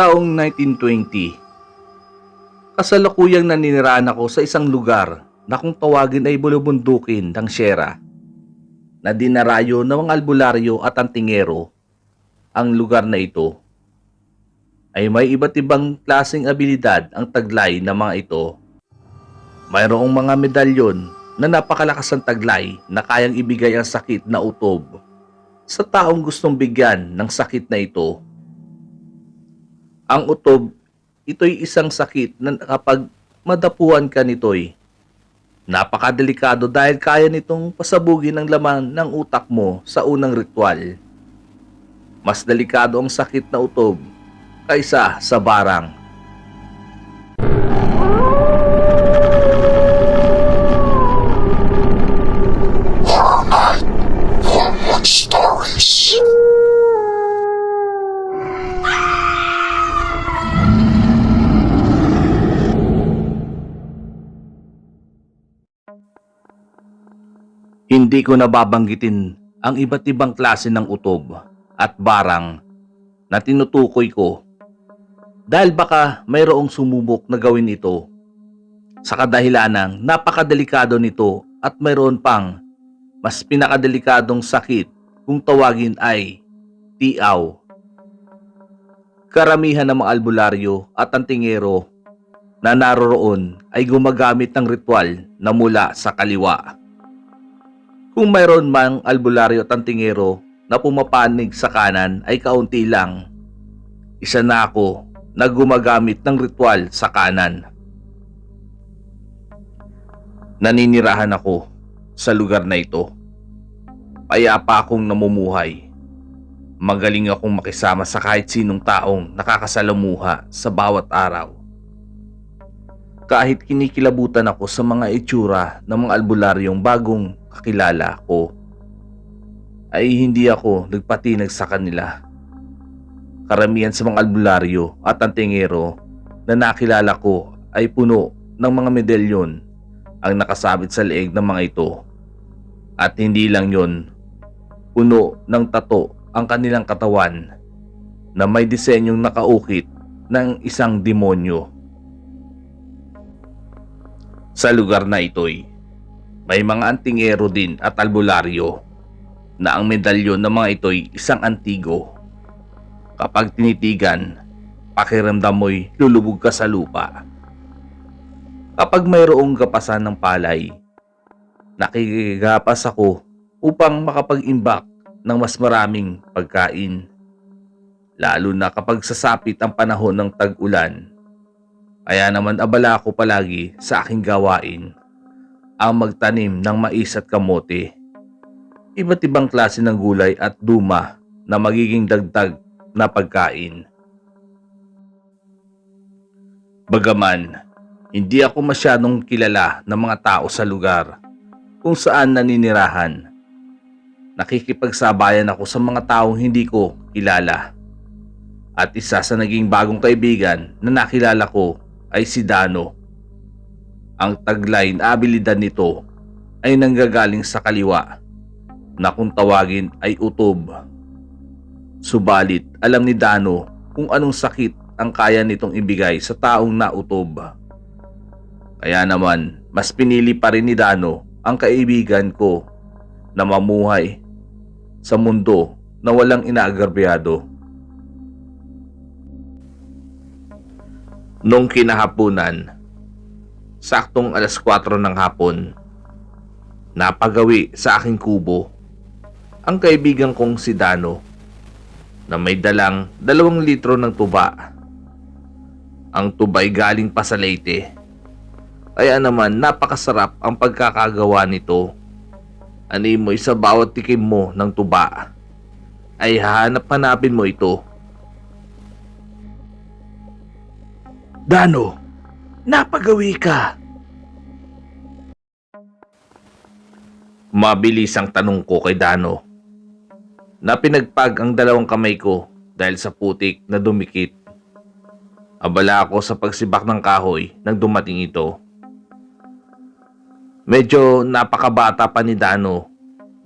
Taong 1920, kasalukuyang naninirahan ako sa isang lugar na kung tawagin ay bulubundukin ng Sierra na dinarayo ng mga albularyo at antingero. Ang lugar na ito ay may iba't ibang klaseng abilidad ang taglay ng mga ito. Mayroong mga medalyon na napakalakas ang taglay na kayang ibigay ang sakit na utob sa taong gustong bigyan ng sakit na ito. Ang utob, ito'y isang sakit na kapag madapuan ka nito'y napakadelikado dahil kaya nitong pasabugin ang laman ng utak mo sa unang ritual. Mas delikado ang sakit na utob kaysa sa barang. Hindi ko nababanggitin ang iba't ibang klase ng utob at barang na tinutukoy ko dahil baka mayroong sumubok na gawin ito sa kadahilanang napakadelikado nito at mayroon pang mas pinakadelikadong sakit kung tawagin ay tiaw. Karamihan ng mga albularyo at antingero na naroroon ay gumagamit ng ritual na mula sa kaliwa. Kung mayroon mang albularyo at na pumapanig sa kanan ay kaunti lang. Isa na ako na gumagamit ng ritual sa kanan. Naninirahan ako sa lugar na ito. Payapa akong namumuhay. Magaling akong makisama sa kahit sinong taong nakakasalamuha sa bawat araw. Kahit kinikilabutan ako sa mga itsura ng mga albularyong bagong kakilala ko, ay hindi ako nagpatinag sa kanila. Karamihan sa mga albularyo at antingero na nakilala ko ay puno ng mga medalyon ang nakasabit sa leeg ng mga ito. At hindi lang yon, puno ng tato ang kanilang katawan na may disenyong nakaukit ng isang demonyo. Sa lugar na ito'y may mga antingero din at albularyo na ang medalyon ng mga ito'y isang antigo. Kapag tinitigan, pakiramdam mo'y lulubog ka sa lupa. Kapag mayroong gapasan ng palay, nakikigapas ako upang makapag-imbak ng mas maraming pagkain. Lalo na kapag sasapit ang panahon ng tag-ulan. Kaya naman abala ako palagi sa aking gawain ang magtanim ng mais at kamote. Iba't ibang klase ng gulay at duma na magiging dagdag na pagkain. Bagaman, hindi ako masyadong kilala ng mga tao sa lugar kung saan naninirahan. Nakikipagsabayan ako sa mga taong hindi ko kilala. At isa sa naging bagong kaibigan na nakilala ko ay si Dano. Ang tagline abilidad nito ay nanggagaling sa kaliwa na kung tawagin ay utob. Subalit alam ni Dano kung anong sakit ang kaya nitong ibigay sa taong nautob. Kaya naman, mas pinili pa rin ni Dano ang kaibigan ko na mamuhay sa mundo na walang inaagarbyado. Nung kinahapunan, saktong alas 4 ng hapon, napagawi sa aking kubo ang kaibigan kong si Dano na may dalang dalawang litro ng tuba. Ang tubay galing pa sa Leyte. Kaya naman napakasarap ang pagkakagawa nito. Animoy sa bawat tikim mo ng tuba ay hahanap-hanapin mo ito. Dano, napagawi ka. Mabilis ang tanong ko kay Dano na pinagpag ang dalawang kamay ko dahil sa putik na dumikit. Abala ako sa pagsibak ng kahoy nang dumating ito. Medyo napakabata pa ni Dano.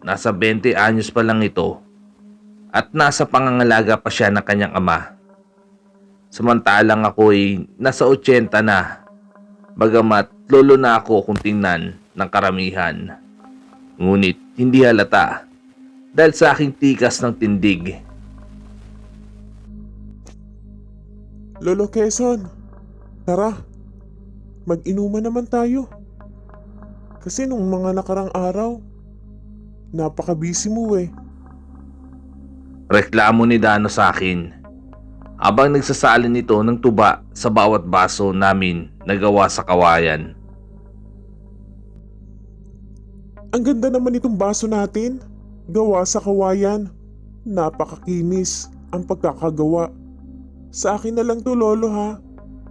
Nasa 20 anyos pa lang ito. At nasa pangangalaga pa siya ng kanyang ama. Samantalang ako ay nasa 80 na. Bagamat lolo na ako kung tingnan ng karamihan. Ngunit hindi halata dahil sa aking tikas ng tindig. Lolo Quezon, tara, mag-inuman naman tayo. Kasi nung mga nakarang araw, napaka-busy mo eh. Reklamo ni Dano sa akin. Habang nagsasalin nito ng tuba sa bawat baso namin na gawa sa kawayan. Ang ganda naman itong baso natin. Gawa sa kawayan. Napakakinis ang pagkakagawa. Sa akin na lang to lolo ha.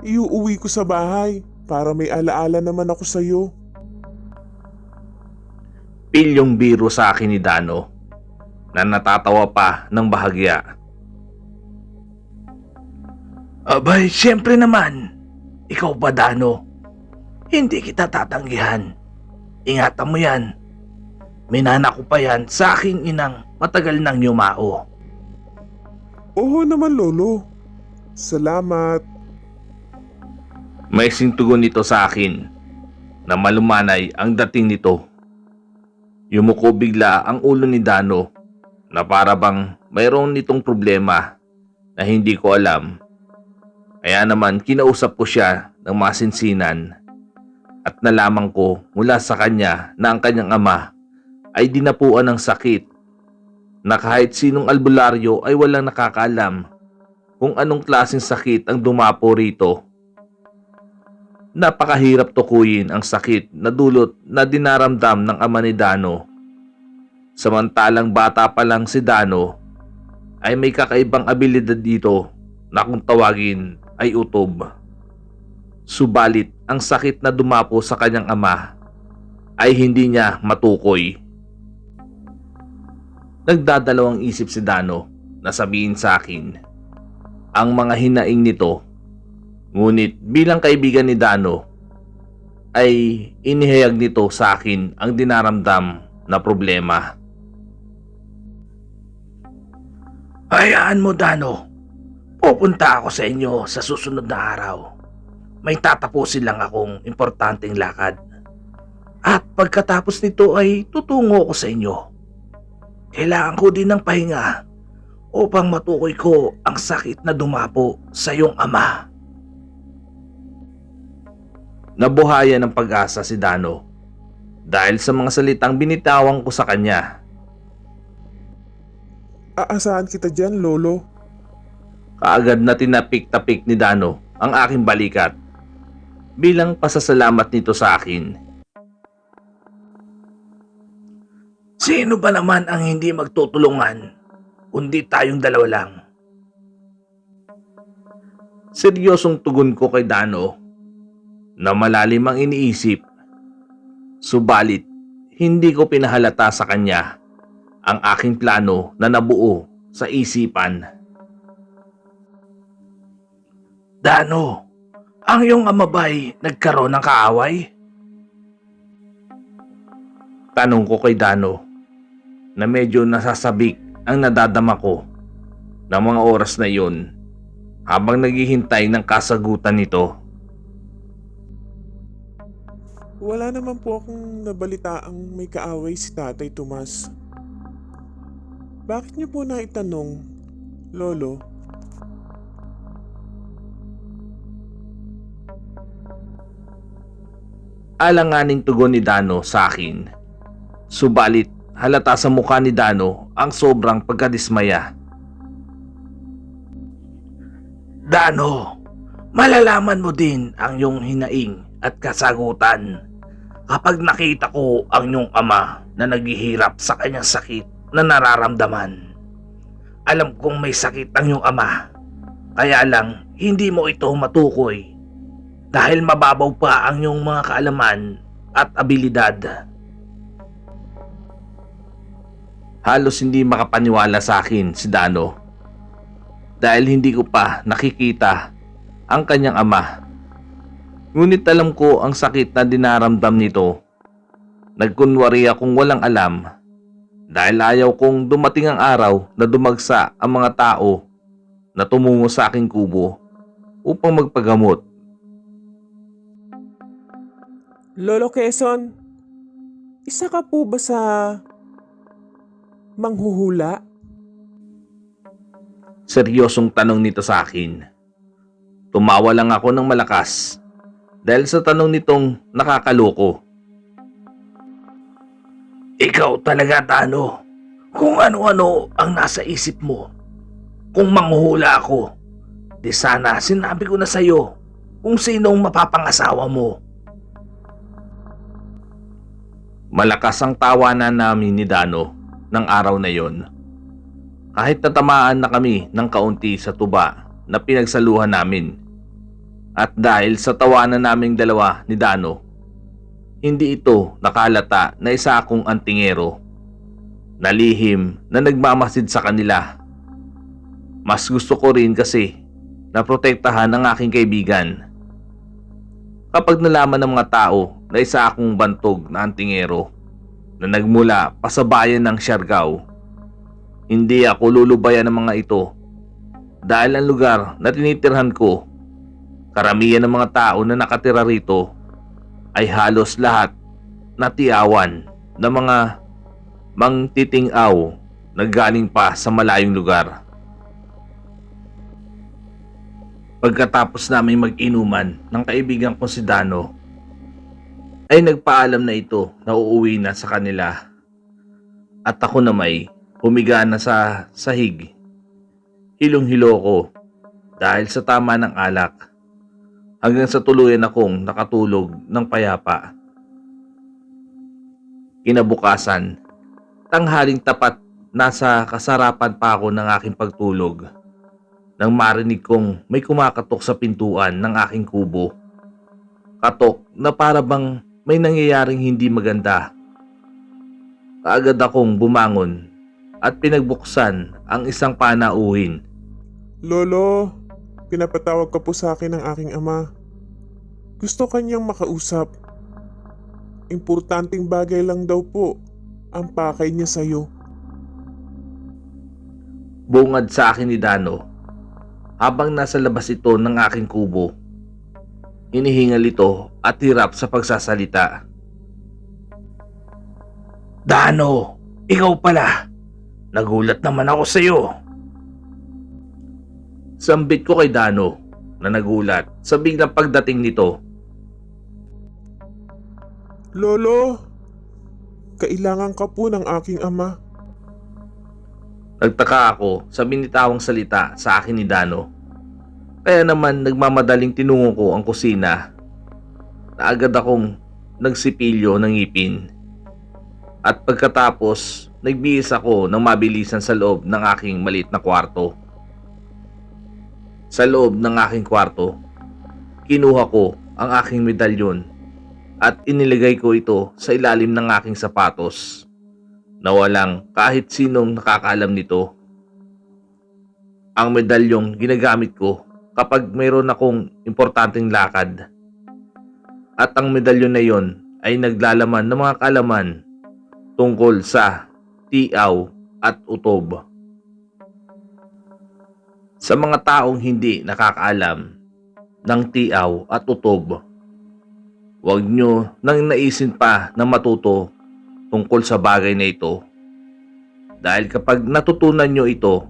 Iuuwi ko sa bahay para may alaala naman ako sa'yo. Pilyong biro sa akin ni Dano na natatawa pa ng bahagya. Abay, siyempre naman. Ikaw ba, Dano? Hindi kita tatanggihan. Ingatan mo yan. Minana ko pa yan sa aking inang matagal nang yumao. Oo naman lolo. Salamat. May sintugon nito sa akin na malumanay ang dating nito. Yumuko bigla ang ulo ni Dano na para bang mayroon nitong problema na hindi ko alam. Kaya naman kinausap ko siya ng masinsinan at nalaman ko mula sa kanya na ang kanyang ama ay dinapuan ng sakit na kahit sinong albularyo ay walang nakakaalam kung anong klaseng sakit ang dumapo rito. Napakahirap tukuyin ang sakit na dulot na dinaramdam ng ama ni Dano. Samantalang bata pa lang si Dano ay may kakaibang abilidad dito na kung tawagin ay utob. Subalit ang sakit na dumapo sa kanyang ama ay hindi niya matukoy. Nagdadalawang isip si Dano na sabihin sa akin ang mga hinaing nito. Ngunit bilang kaibigan ni Dano ay inihayag nito sa akin ang dinaramdam na problema. Hayaan mo Dano, pupunta ako sa inyo sa susunod na araw. May tatapusin lang akong importanteng lakad. At pagkatapos nito ay tutungo ko sa inyo. Kailangan ko din ng pahinga upang matukoy ko ang sakit na dumapo sa iyong ama. Nabuhayan ng pag-asa si Dano dahil sa mga salitang binitawan ko sa kanya. Aasahan kita dyan lolo. Kaagad na tinapik-tapik ni Dano ang aking balikat bilang pasasalamat nito sa akin. Sino ba naman ang hindi magtutulungan kundi tayong dalawa lang? Seryosong tugon ko kay Dano na malalim ang iniisip. Subalit, hindi ko pinahalata sa kanya ang aking plano na nabuo sa isipan. Dano, ang iyong ama ba'y nagkaroon ng kaaway? Tanong ko kay Dano na medyo nasasabik ang nadadama ko ng mga oras na iyon habang naghihintay ng kasagutan nito. Wala naman po akong nabalitaang may kaaway si Tatay Tomas. Bakit niyo po naitanong, Lolo? Alanganing tugon ni Dano sa akin. Subalit halata sa mukha ni Dano ang sobrang pagkadismaya. Dano, malalaman mo din ang iyong hinaing at kasagutan kapag nakita ko ang iyong ama na naghihirap sa kanyang sakit na nararamdaman. Alam kong may sakit ang iyong ama, kaya lang hindi mo ito matukoy dahil mababaw pa ang iyong mga kaalaman at abilidad. Halos hindi makapaniwala sa akin si Dano dahil hindi ko pa nakikita ang kanyang ama. Ngunit alam ko ang sakit na dinaramdam nito. Nagkunwari akong walang alam dahil ayaw kong dumating ang araw na dumagsa ang mga tao na tumungo sa aking kubo upang magpagamot. Lolo Quezon, isa ka po ba sa manghuhula? Seryosong tanong nito sa akin. Tumawa lang ako ng malakas dahil sa tanong nitong nakakaloko. Ikaw talaga, Tano. Kung ano-ano ang nasa isip mo. Kung manghuhula ako, di sana sinabi ko na sa'yo kung sinong mapapangasawa mo. Malakas ang tawanan namin ni Dano ng araw na yon. Kahit natamaan na kami ng kaunti sa tuba na pinagsaluhan namin. At dahil sa tawanan naming dalawa ni Dano, hindi ito nakalata na isa akong antingero. Nalihim na nagmamasid sa kanila. Mas gusto ko rin kasi na protektahan ang aking kaibigan. Kapag nalaman ng mga tao na isa akong bantog na antingero na nagmula pa sa bayan ng Siargao, hindi ako lulubayan ng mga ito dahil ang lugar na tinitirhan ko, karamihan ng mga tao na nakatira rito ay halos lahat na tiyawan ng mga mangtitingaw na galing pa sa malayong lugar. Pagkatapos namin mag-inuman ng kaibigan ko si Dano, ay nagpaalam na ito na uuwi na sa kanila. At ako na may humiga na sa sahig. Hilong-hilo ko dahil sa tama ng alak hanggang sa tuluyan akong nakatulog ng payapa. Kinabukasan, tanghaling tapat nasa kasarapan pa ako ng aking pagtulog nang marinig kong may kumakatok sa pintuan ng aking kubo. Katok na para bang may nangyayaring hindi maganda. Kaagad akong bumangon at pinagbuksan ang isang panauhin. Lolo, pinapatawag ka po sa akin ng aking ama. Gusto kanyang makausap. Importanteng bagay lang daw po ang pakay niya sa'yo. Bungad sa akin ni Dano habang nasa labas ito ng aking kubo. Inihingal ito at hirap sa pagsasalita. Dano, ikaw pala. Nagulat naman ako sa iyo. Sambit ko kay Dano na nagulat sa biglang pagdating nito. Lolo, kailangan ka po ng aking ama. Nagtaka ako sa binitawang salita sa akin ni Dano. Kaya naman nagmamadaling tinungo ko ang kusina na agad akong nagsipilyo ng ngipin. At pagkatapos, nagbihis ako ng mabilisan sa loob ng aking maliit na kwarto. Sa loob ng aking kwarto, kinuha ko ang aking medalyon at inilagay ko ito sa ilalim ng aking sapatos na walang kahit sinong nakakaalam nito. Ang medalyong ginagamit ko kapag mayroon akong importanteng lakad. At ang medalyon na yon ay naglalaman ng mga kaalaman tungkol sa tiaw at utob. Sa mga taong hindi nakakaalam ng tiaw at utob, huwag nyo nang naisin pa na matuto tungkol sa bagay na ito. Dahil kapag natutunan nyo ito,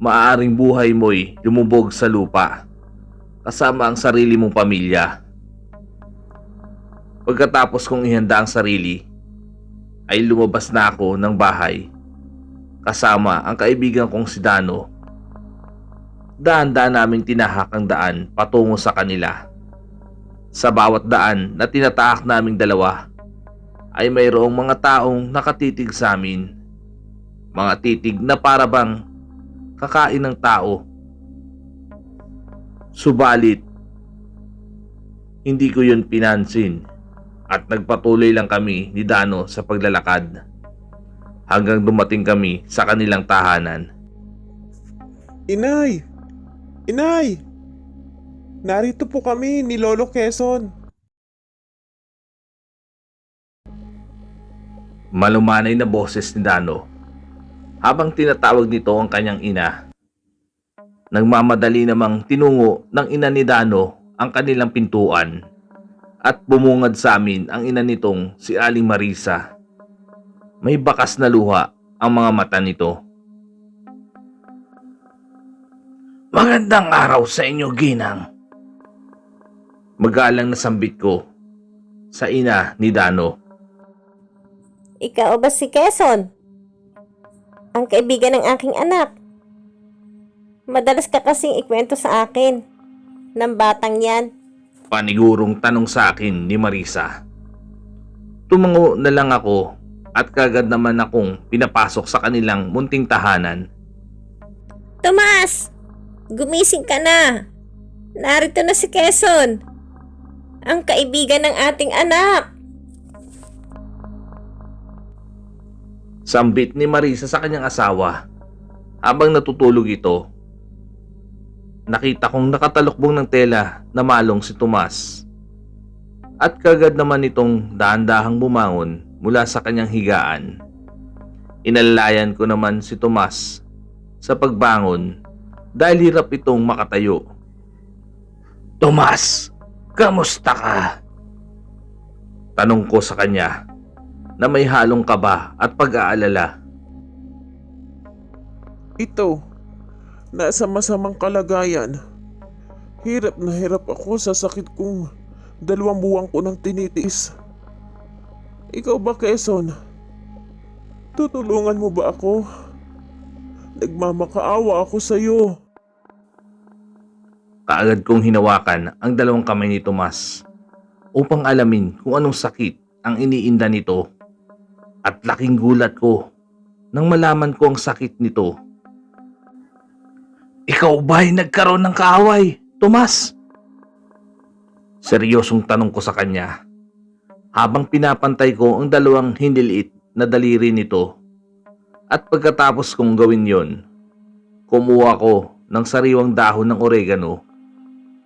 maaaring buhay mo'y lumubog sa lupa kasama ang sarili mong pamilya. Pagkatapos kong ihanda ang sarili, ay lumabas na ako ng bahay kasama ang kaibigan kong si Dano. Daan-daan namin tinahak ang daan patungo sa kanila. Sa bawat daan na tinatahak naming dalawa, ay mayroong mga taong nakatitig sa amin. Mga titig na para bang kakain ng tao. Subalit, hindi ko yun pinansin at nagpatuloy lang kami ni Dano sa paglalakad hanggang dumating kami sa kanilang tahanan. Inay! Inay! Narito po kami ni Lolo Quezon. Malumanay na boses ni Dano habang tinatawag nito ang kanyang ina. Nagmamadali namang tinungo ng ina ni Dano ang kanilang pintuan at bumungad sa amin ang ina nitong si Aling Marisa. May bakas na luha ang mga mata nito. Magandang araw sa inyo, Ginang. Magalang na sambit ko sa ina ni Dano. Ikaw ba si Quezon? Ang kaibigan ng aking anak. Madalas ka kasing ikwento sa akin ng batang yan. Panigurong tanong sa akin ni Marisa. Tumango na lang ako at kagad naman akong pinapasok sa kanilang munting tahanan. Tomas! Gumising ka na! Narito na si Quezon! Ang kaibigan ng ating anak! Sambit ni Marisa sa kanyang asawa. Habang natutulog ito, nakita kong nakatalukbong ng tela na malong si Tomas. At kagad naman itong dahan-dahang bumangon mula sa kanyang higaan. Inalalayan ko naman si Tomas sa pagbangon dahil hirap itong makatayo. Tomas, kamusta ka? Tanong ko sa kanya na may halong kaba at pag-aalala. Ito, nasa masamang kalagayan. Hirap na hirap ako sa sakit kong dalawang buwan ko nang tinitiis. Ikaw ba, Quezon? Tutulungan mo ba ako? Nagmamakaawa ako sa'yo. Kaagad kong hinawakan ang dalawang kamay ni Tomas upang alamin kung anong sakit ang iniinda nito. At laking gulat ko nang malaman ko ang sakit nito. Ikaw ba'y nagkaroon ng kaaway, Tomas? Seryosong tanong ko sa kanya habang pinapantay ko ang dalawang hindiliit na daliri nito. At pagkatapos kong gawin yon, kumuha ko ng sariwang dahon ng oregano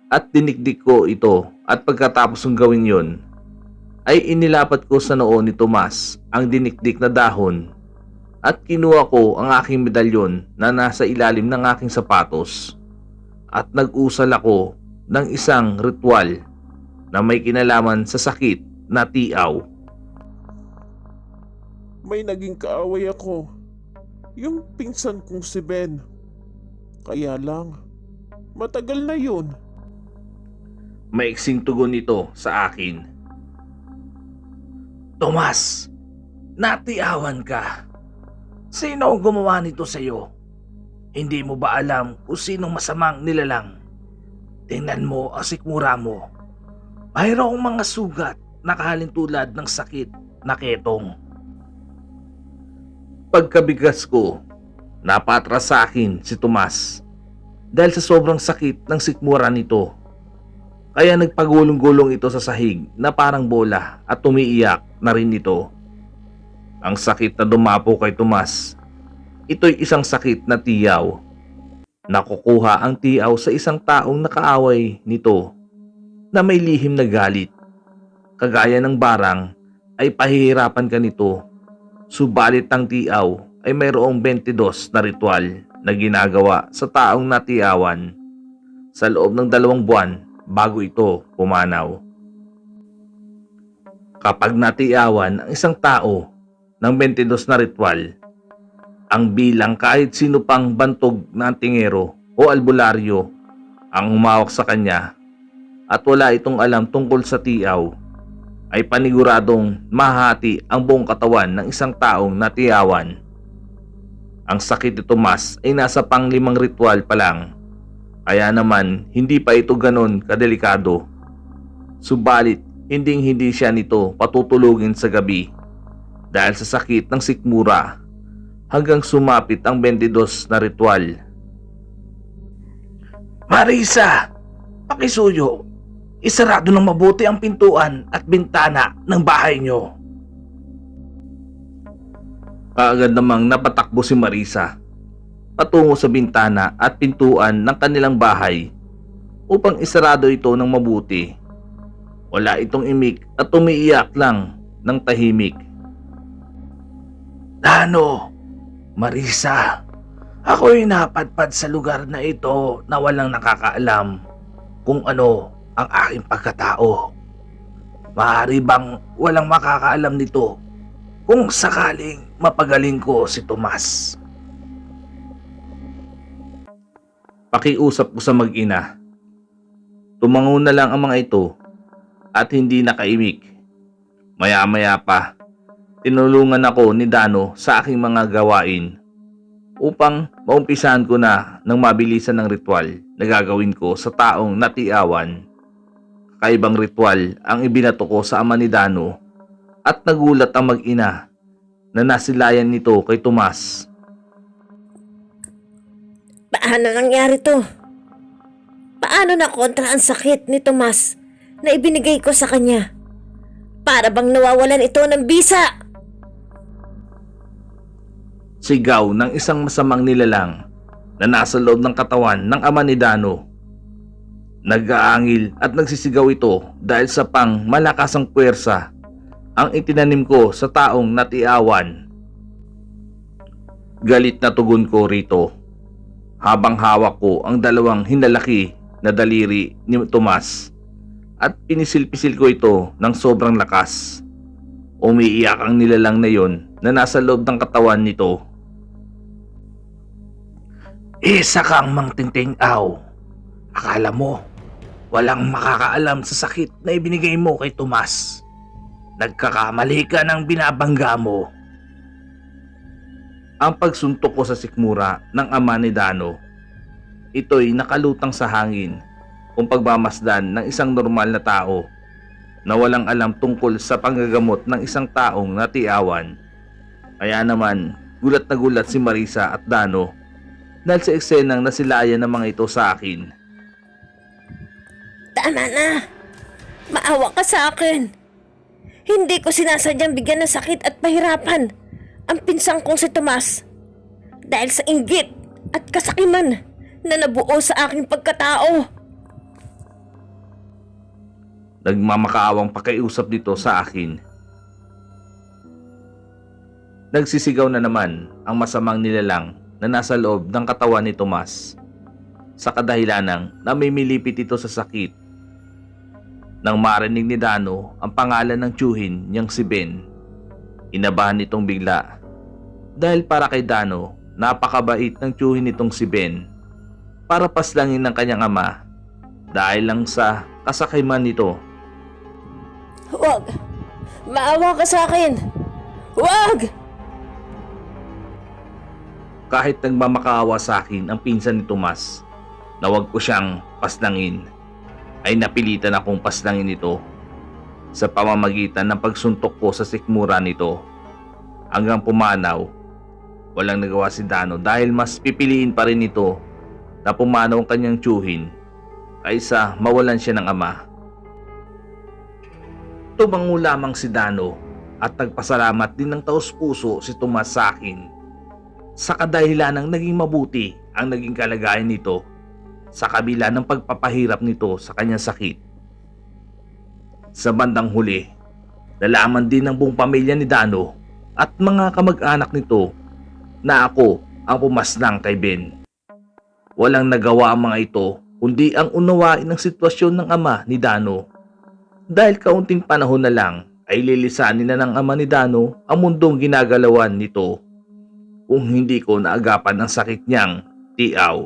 at dinikdik ko ito at pagkatapos ng gawin yon ay inilapat ko sa noo ni Tomas ang dinikdik na dahon at kinuha ko ang aking medalyon na nasa ilalim ng aking sapatos at nag-usal ako ng isang ritual na may kinalaman sa sakit na tiaw. May naging kaaway ako. Yung pinsan kong si Ben. Kaya lang, matagal na yun. Maiksing tugon nito sa akin. Tomas, natiawan ka. Sino ang gumawa nito sa iyo? Hindi mo ba alam kung sinong masamang nilalang? Tingnan mo ang sikmura mo. Mayroong mga sugat na kahalintulad ng sakit na ketong. Pagkabigas ko, napatras sa akin si Tomas dahil sa sobrang sakit ng sikmura nito. Kaya nagpagulong-gulong ito sa sahig na parang bola at tumiiyak na rin ito. Ang sakit na dumapo kay Tomas, ito'y isang sakit na tiyaw. Nakukuha ang tiyaw sa isang taong nakaaway nito na may lihim na galit. Kagaya ng barang ay pahihirapan ka nito. Subalit ang tiyaw ay mayroong 22 na ritual na ginagawa sa taong natiyawan sa loob ng dalawang buwan bago ito pumanaw. Kapag natiyawan ang isang tao ng 22 na ritual, ang bilang kahit sino pang bantog na tingero o albularyo ang humawak sa kanya at wala itong alam tungkol sa tiyaw ay paniguradong mahati ang buong katawan ng isang taong natiyawan. Ang sakit ni Tomas ay nasa panglimang ritual pa lang kaya naman hindi pa ito ganon kadelikado. Subalit hinding hindi siya nito patutulugin sa gabi dahil sa sakit ng sikmura hanggang sumapit ang 22 na ritual. Marisa! Pakisuyo! Isarado ng mabuti ang pintuan at bintana ng bahay nyo. Kaagad namang napatakbo si Marisa patungo sa bintana at pintuan ng kanilang bahay upang isarado ito ng mabuti. Wala itong imik at umiiyak lang ng tahimik. Dano, Marisa, Ako'y napadpad sa lugar na ito na walang nakakaalam kung ano ang aking pagkatao. Maaari bang walang makakaalam nito kung sakaling mapagaling ko si Tomas? Pakiusap ko sa mag-ina. Tumango na lang ang mga ito at hindi nakaimik. Maya-maya pa, tinulungan ako ni Dano sa aking mga gawain upang maumpisahan ko na ng mabilisan ng ritual na gagawin ko sa taong natiawan. Kaibang ritual ang ibinato ko sa ama ni Dano at nagulat ang mag-ina na nasilayan nito kay Tomas. Paano nangyari to? Paano nakontra ang sakit ni Tomas na ibinigay ko sa kanya? Para bang nawawalan ito ng bisa? Sigaw ng isang masamang nilalang na nasa loob ng katawan ng ama ni Dano. Nag-aangil at nagsisigaw ito dahil sa pang malakasang puwersa ang itinanim ko sa taong natiawan. Galit na tugon ko rito habang hawak ko ang dalawang hinlalaki na daliri ni Tomas at pinisil-pisil ko ito ng sobrang lakas. Umiiyak ang nilalang na yon na nasa loob ng katawan nito. Isa kang mangtingting aw. Akala mo, walang makakaalam sa sakit na ibinigay mo kay Tomas. Nagkakamali ka ng binabangga mo. Ang pagsuntok ko sa sikmura ng ama ni Dano, ito'y nakalutang sa hangin kung pagmamasdan ng isang normal na tao na walang alam tungkol sa panggagamot ng isang taong natiawan. Kaya naman, gulat na gulat si Marisa at Dano dahil sa eksenang nasilayan ng mga ito sa akin. Tama na. Maawa ka sa akin. Hindi ko sinasadyang bigyan ng sakit at pahirapan ang pinsang kong si Tomas. Dahil sa inggit at kasakiman na nabuo sa aking pagkatao. Nagmamakaawang pakiusap dito sa akin. Nagsisigaw na naman ang masamang nilalang na nasa loob ng katawan ni Tomas sa kadahilanang namimilipit ito sa sakit. Nang marinig ni Dano ang pangalan ng tiyuhin niyang si Ben, inabahan nitong bigla dahil para kay Dano napakabait ng tiyuhin nitong si Ben para paslangin ng kanyang ama dahil lang sa kasakiman nito Huwag! Maawa ka sa akin! Huwag! kahit nagmamakaawa sa akin ang pinsan ni Tomas na wag ko siyang paslangin ay napilitan akong paslangin ito sa pamamagitan ng pagsuntok ko sa sikmura nito hanggang pumanaw walang nagawa si Dano dahil mas pipiliin pa rin ito na pumanaw ang kanyang tiyuhin kaysa mawalan siya ng ama tumango lamang si Dano at nagpasalamat din ng taos puso si Tomas sa akin sa kadahilan ng naging mabuti ang naging kalagayan nito sa kabila ng pagpapahirap nito sa kanyang sakit. Sa bandang huli, nalaman din ng buong pamilya ni Dano at mga kamag-anak nito na ako ang pumaslang kay Ben. Walang nagawa ang mga ito kundi ang unawain ng sitwasyon ng ama ni Dano. Dahil kaunting panahon na lang ay lilisanin na ng ama ni Dano ang mundong ginagalawan nito kung hindi ko naagapan ang sakit niyang tiaw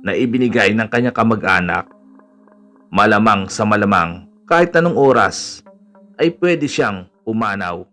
na ibinigay ng kanyang kamag-anak. Malamang sa malamang kahit anong oras ay pwede siyang pumanaw.